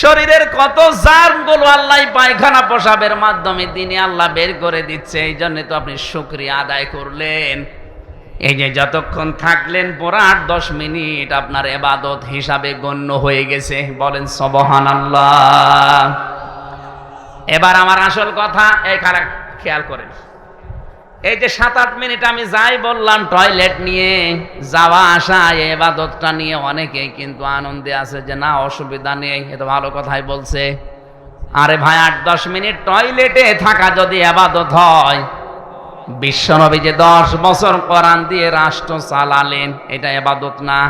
শরীরের কত জার্মগুলো আল্লাহ পায়খানা পোশাবের মাধ্যমে দিনে আল্লাহ বের করে দিচ্ছে, এই জন্য তো আপনি শুক্রিয়া আদায় করলেন। এই যে যতক্ষণ থাকলেন পর আট দশ মিনিট আপনার এবাদত হিসাবে গণ্য হয়ে গেছে। বলেন সবহান আল্লাহ এবার আমার আসল কথা, এই খেয়াল করেন। এই যে সাত আট মিনিট আমি যাই বললাম টয়লেট নিয়ে, যাওয়া আসা এবাদতটা নিয়ে অনেকেই কিন্তু আনন্দে আছে যে না, অসুবিধা নেই, এ তো ভালো কথাই বলছে। আরে ভাই, আট দশ মিনিট টয়লেটে থাকা যদি এবাদত হয়, বিশ্বনবী যে দশ বছর কোরআন দিয়ে রাষ্ট্র চালালেন, এটা এবাদত না।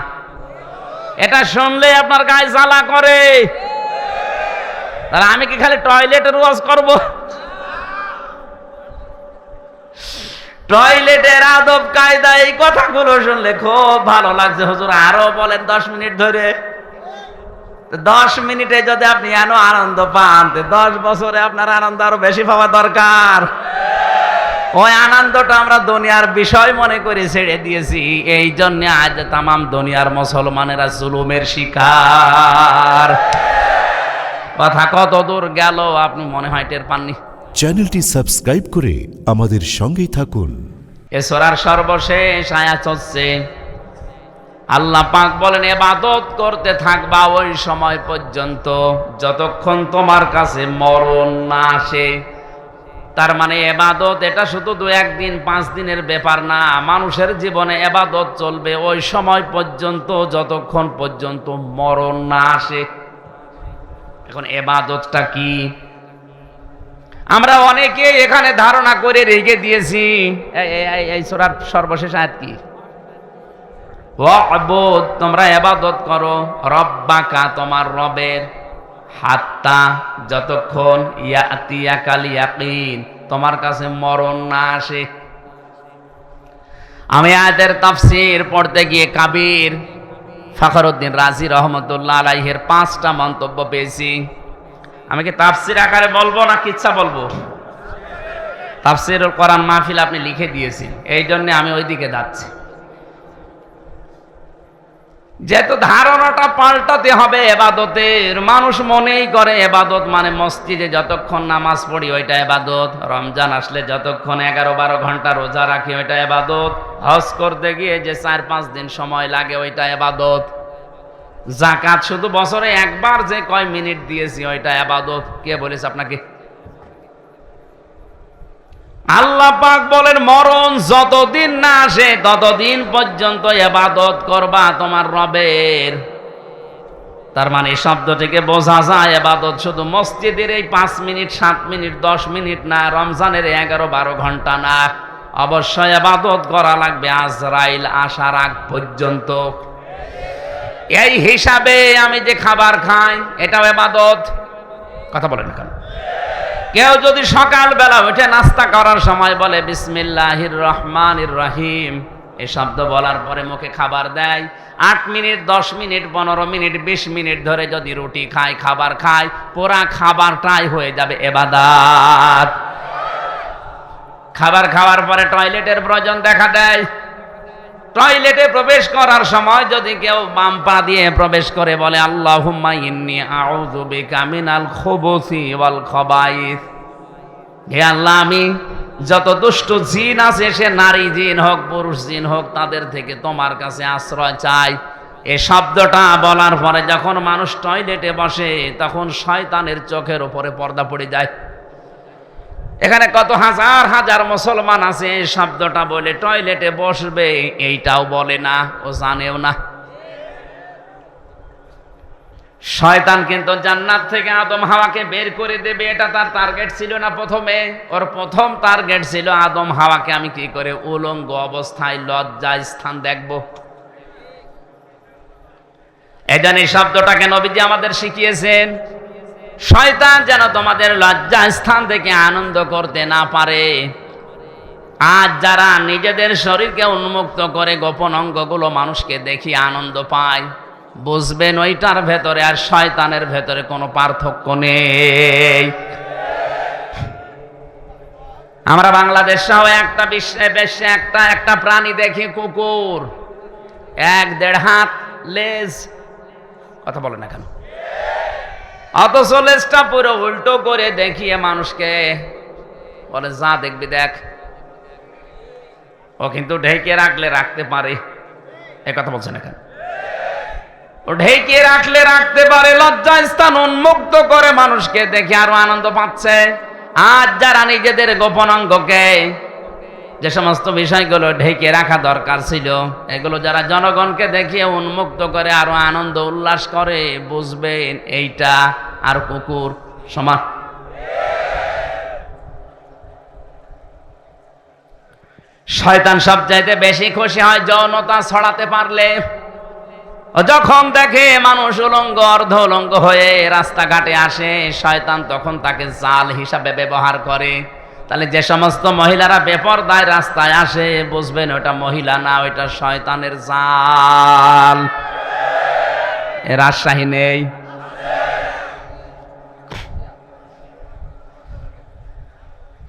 এটা শুনলে আপনার গায়ে জ্বালা করে। তাহলে আমি কি খালি টয়লেটের ওয়াজ করব? টয়লেটের আদব কায়দা, এই কথাগুলো শুনলে খুব ভালো লাগছে। হুজুর আরও বলেন দশ মিনিট ধরে। দশ মিনিটে যদি আপনি এন আনন্দ পান দশ বছরে আপনার আনন্দ আরও বেশি পাওয়া দরকার। ওই আনন্দটা আমরা দুনিয়ার বিষয় মনে করে ছেড়ে দিয়েছি। এই জন্য আজ তামাম দুনিয়ার মুসলমানেরা জুলুমের শিকার। কথা কত দূর গেল, আপনি মনে হয় টের পাননি। চ্যানেলটি সাবস্ক্রাইব করে আমাদের সঙ্গেই থাকুন। এসরার সর্বশেষ আয়া হচ্ছে, আল্লাহ পাক বলেন এবাদত করতে থাকবা ওই সময় পর্যন্ত যতক্ষণ তোমার কাছে মরণ না আসে। তার মানে এবাদত এটা শুধু দু একদিন পাঁচ দিনের ব্যাপার না, মানুষের জীবনে এবাদত চলবে ওই সময় পর্যন্ত, যতক্ষণ পর্যন্ত মরণ না আসে। এখন এবাদতটা কি? আমরা অনেকে এখানে ধারণা করে রেখে দিয়েছি। এই- সোরার সর্বশেষ আয়াত কি? ওয়াবুদ, তোমরা এবাদত করো। রব্বাকা, তোমার রবের হাত্তা যতক্ষণ ইয়াতিয়া কাল ইয়াকিন, তোমার কাছে মরণ না আসে। আমি আয়াতের তাফসীর পড়তে গিয়ে কাবির ফখরুদ্দিন রাজি রহমতুল্লাহ আলাইহের পাঁচটা মন্তব্য পেয়েছি। আমি কি তাফসির আকারে বলব না কিচ্ছা বলব? তাফসির কোরআন মাহফিল আপনি লিখে দিয়েছেন, এই জন্য আমি ওইদিকে যাচ্ছি। যেহেতু ধারণাটা পাল্টাতে হবে এবাদতের, মানুষ মনেই করে এবাদত মানে মসজিদে যতক্ষণ নামাজ পড়ি ওইটা এবাদত, রমজান আসলে যতক্ষণ এগারো বারো ঘণ্টা রোজা রাখি ওইটা এবাদত, হজ করতে গিয়ে যে চার পাঁচ দিন সময় লাগে ওইটা এবাদত। জাকাত শুধু বছরে একবার যে কয় মিনিট দিয়েছি, ওইটা আবাদত। কে বলেছে আপনাকে? আল্লাহ পাক বলেন, মরণ যতদিন না আসে, ততদিন পর্যন্ত এবাদত করবা তোমার রবের। তার মানে এই শব্দ থেকে বোঝা যায় এবাদত শুধু মসজিদের এই পাঁচ মিনিট, সাত মিনিট, দশ মিনিট না, রমজানের এগারো বারো ঘণ্টা না। অবশ্যই এবাদত করা লাগবে আজরাইল আসার আগ পর্যন্ত। এই হিসাবে আমি যে খাবার খাই, এটাও এবাদত। কথা বলেন কেন? কেউ যদি সকালবেলা উঠে নাস্তা করার সময় বলে, বিসমিল্লাহির রহমানির রহিম এই শব্দ বলার পরে মুখে খাবার দেয়। আট মিনিট, দশ মিনিট, পনেরো মিনিট, বিশ মিনিট ধরে যদি রুটি খায়, খাবার খায়, পুরা খাবারটাই হয়ে যাবে এবাদাত। খাবার খাওয়ার পরে টয়লেটের প্রয়োজন দেখা দেয়। টয়লেটে প্রবেশ করার সময় যদি কেউ বাম পা দিয়ে প্রবেশ করে বলে খবাইস। হে আল্লাহ, আমি যত দুষ্ট জিন আছে, সে নারী জিন হোক, পুরুষ জিন হোক, তাদের থেকে তোমার কাছে আশ্রয় চাই। এ শব্দটা বলার পরে যখন মানুষ টয়লেটে বসে, তখন শয়তানের চোখের উপরে পর্দা পড়ে যায়। এখানে কত হাজার হাজার মুসলমান আছে, এই শব্দটা বলে টয়লেটে বসবে, এইটাও বলে না, ও জানেও না। শয়তান কিন্তু জান্নাত থেকে আদম হাওয়াকে বের করে দেবে, এটা তার টার্গেট ছিল না প্রথমে। ওর প্রথম টার্গেট ছিল আদম হাওয়াকে আমি কি করে উলঙ্গ অবস্থায়, লজ্জা স্থান দেখব। এজন্য এই শব্দটাকে নবীজি আমাদের শিখিয়েছেন শয়তান যেন তোমাদের লজ্জা স্থান থেকে আনন্দ করতে না পারে। আজ যারা নিজেদের শরীরকে উন্মুক্ত করে গোপন অঙ্গগুলো মানুষকে দেখি আনন্দ পায় বুঝবেন ওইটার ভেতরে আর শয়তানের ভেতরে কোনো পার্থক্য নেই। আমরা বাংলাদেশ সহ একটা বিশ্বে বেশে একটা একটা প্রাণী দেখি কুকুর। এক দেড় হাত, লেজ, কথা বলে না কেন? অথচ লেজটা পুরো উল্টো করে দেখিয়ে মানুষকে বলে, যা দেখবি দেখ। ও কিন্তু ঢেকে রাখলে রাখতে পারে। এ কথা বলছেন এখানে ও ঢেকে রাখলে রাখতে পারে লজ্জা স্থান উন্মুক্ত করে মানুষকে দেখে আরও আনন্দ পাচ্ছে। আজ যারা নিজেদের গোপন অঙ্গকে যে সমস্ত বিষয়গুলো ঢেকে রাখা দরকার ছিল, এগুলো যারা জনগণকে দেখিয়ে উন্মুক্ত করে আরও আনন্দ উল্লাস করে, বুঝবেন এইটা আর কুকুর সমান। শয়তান সবচাইতে বেশি খুশি হয় যৌনতা ছড়াতে পারলে। যখন দেখে মানুষ উলঙ্গ, অর্ধ উলঙ্গ হয়ে রাস্তাঘাটে আসে, শয়তান তখন তাকে জাল হিসাবে ব্যবহার করে। তাহলে যে সমস্ত মহিলারা বেপরদায় রাস্তায় আসে, বুঝবেন ওটা মহিলা না, ওইটা শয়তানের জাল। এ রাজশাহী নেই।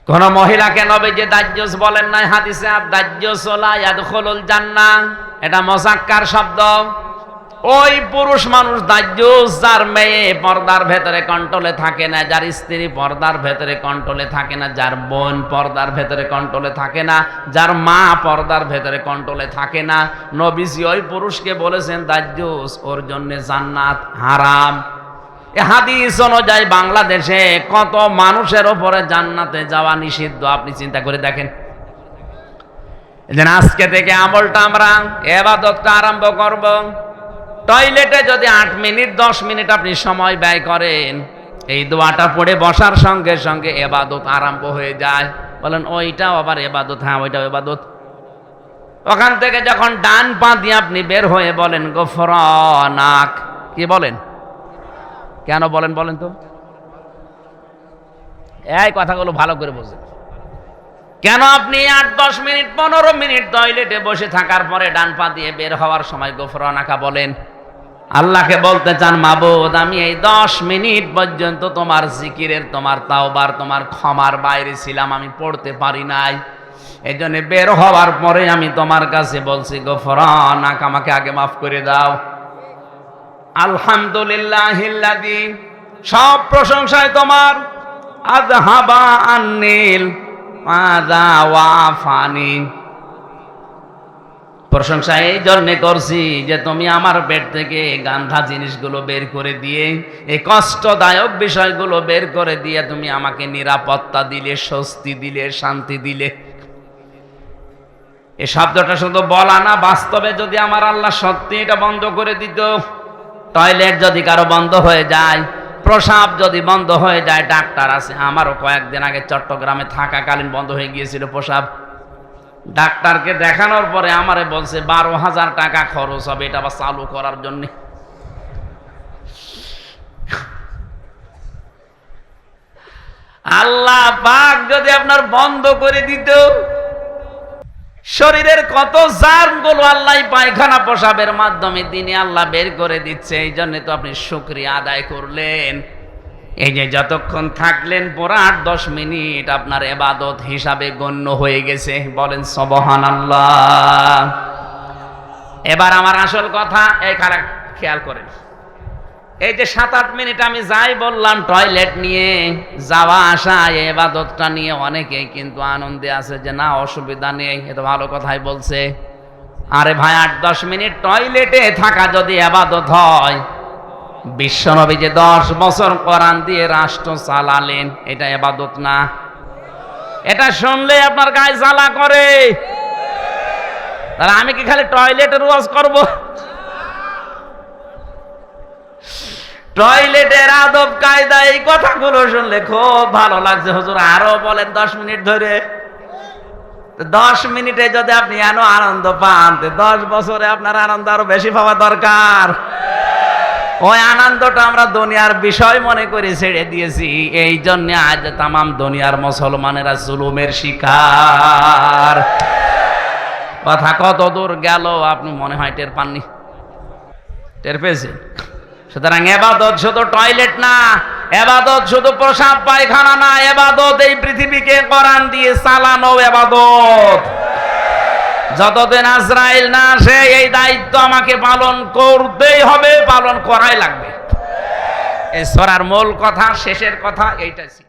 কোন মহিলাকে নবে যে দাজ্জস বলেন নাই, হাদিসে আর দাজ্জস লা ইয়াদখুলুল জান্নাহ। এটা মজাক্কার শব্দ। ওই পুরুষ মানুষ দাজ্জুস যার মেয়ে পর্দার ভেতরে কন্ট্রোলে থাকে না, যার স্ত্রী পর্দার ভেতরে কন্ট্রোলে থাকে না, যার বোন পর্দার ভেতরে কন্ট্রোলে থাকে না, যার মা পর্দার ভেতরে কন্ট্রোলে থাকে না। নবীজি ওই পুরুষকে বলেছেন দাজ্জুস ওর জন্য জান্নাত হারাম। হাদিস অনুযায়ী বাংলাদেশে কত মানুষের ওপরে জান্নাতে যাওয়া নিষিদ্ধ, আপনি চিন্তা করে দেখেন। আজকে থেকে আমলটা আমরা এবাদতটা আরম্ভ করব। টয়লেটে যদি আট মিনিট, দশ মিনিট আপনি সময় ব্যয় করেন, এই দোয়াটা পড়ে বসার সঙ্গে সঙ্গে এবাদত আরম্ভ হয়ে যায়। বলেন, ওইটাও আবার এবাদত হ্যাঁ ওইটাও এবাদত। ওখান থেকে যখন ডান পা দিয়ে আপনি বের হয়ে বলেন গোফরনাক কি বলেন? কেন বলেন বলেন তো? এই কথাগুলো ভালো করে বোঝেন। কেন আপনি আট, দশ মিনিট, পনেরো মিনিট টয়লেটে বসে থাকার পরে ডান পা দিয়ে বের হওয়ার সময় গোফরানাকা বলেন? আল্লাহকে বলতে চান, মাবুদ, আমি এই দশ মিনিট পর্যন্ত তোমার জিকিরের, তোমার তাওবার, তোমার ক্ষমার বাইরে ছিলাম, আমি পড়তে পারি নাই। এই জন্য বের হওয়ার পরে আমি তোমার কাছে বলছি গোফরানাক আমাকে আগে মাফ করে দাও। আলহামদুলিল্লাহ সব প্রশংসায় তোমার আদহাবা আন্নিল আদা ওয়াফানি। প্রশংসা এই জন্যে করছি যে তুমি আমার পেট থেকে গান্ধা জিনিসগুলো বের করে দিয়ে, এই কষ্টদায়ক বিষয়গুলো বের করে দিয়ে তুমি আমাকে নিরাপত্তা দিলে, স্বস্তি দিলে, শান্তি দিলে। এই শব্দটা শুধু বলা না, বাস্তবে যদি আমার আল্লাহ সত্যি এটা বন্ধ করে দিত টয়লেট যদি কারও বন্ধ হয়ে যায়, প্রসাব যদি বন্ধ হয়ে যায়, ডাক্তার আছে, আমারও কয়েকদিন আগে চট্টগ্রামে থাকাকালীন বন্ধ হয়ে গিয়েছিল প্রসাব। ডাক্তারকে দেখানোর পরে আমারে বলছে, বারো হাজার টাকা খরচ হবে, এটা আবার চালু করার জন্য। আল্লাহ পাক যদি আপনার বন্ধ করে দিত, শরীরের কত জার্মগুলো আল্লাহ পায়খানা প্রসাবের মাধ্যমে দিনে আল্লাহ বের করে দিচ্ছে এই জন্য তো আপনি শুক্রিয়া আদায় করলেন। এই যে যতক্ষণ থাকলেন পুরো আট দশ মিনিট আপনার এবাদত হিসাবে গণ্য হয়ে গেছে। বলেন সবহান আল্লাহ এবার আমার আসল কথা, এই খারাপ খেয়াল করেন। এই যে সাত আট মিনিট আমি যাই বললাম টয়লেট নিয়ে, যাওয়া আসা এবাদতটা নিয়ে অনেকে কিন্তু আনন্দে আছে যে, না, অসুবিধা নেই। এ তো ভালো কথাই বলছে। আরে ভাই, আট দশ মিনিট টয়লেটে থাকা যদি এবাদত হয় বিশ্বনবী যে দশ বছর কোরআন দিয়ে রাষ্ট্র চালালেন, এটা এবাদত না। এটা শুনলে আপনার গায়ে জ্বালা করে। তাহলে আমি কি খালি টয়লেটের ওয়াজ করব? টয়লেটের আদব কায়দা, এই কথাগুলো শুনলে খুব ভালো লাগছে। হুজুর আরও বলেন দশ মিনিট ধরে। দশ মিনিটে যদি আপনি এন আনন্দ পান দশ বছরে আপনার আনন্দ আরও বেশি পাওয়া দরকার। ওই আনন্দটা আমরা দুনিয়ার বিষয় মনে করে ছেড়ে দিয়েছি। এই জন্য আজ তামাম দুনিয়ার মুসলমানেরা জুলুমের শিকার। কথা কত দূর গেল, আপনি মনে হয় টের পাননি। টের পেয়েছেন? সুতরাং এবাদত শুধু টয়লেট না, এবাদত শুধু প্রসাব পায়খানা না, এবাদত এই পৃথিবীকে করান দিয়ে চালানো এবাদত। যতদিন আজরাইল না আসে, এই দায়িত্ব আমাকে পালন করতেই হবে, পালন করাই লাগবে। এই সরার মূল কথা, শেষের কথা এইটা ছিল।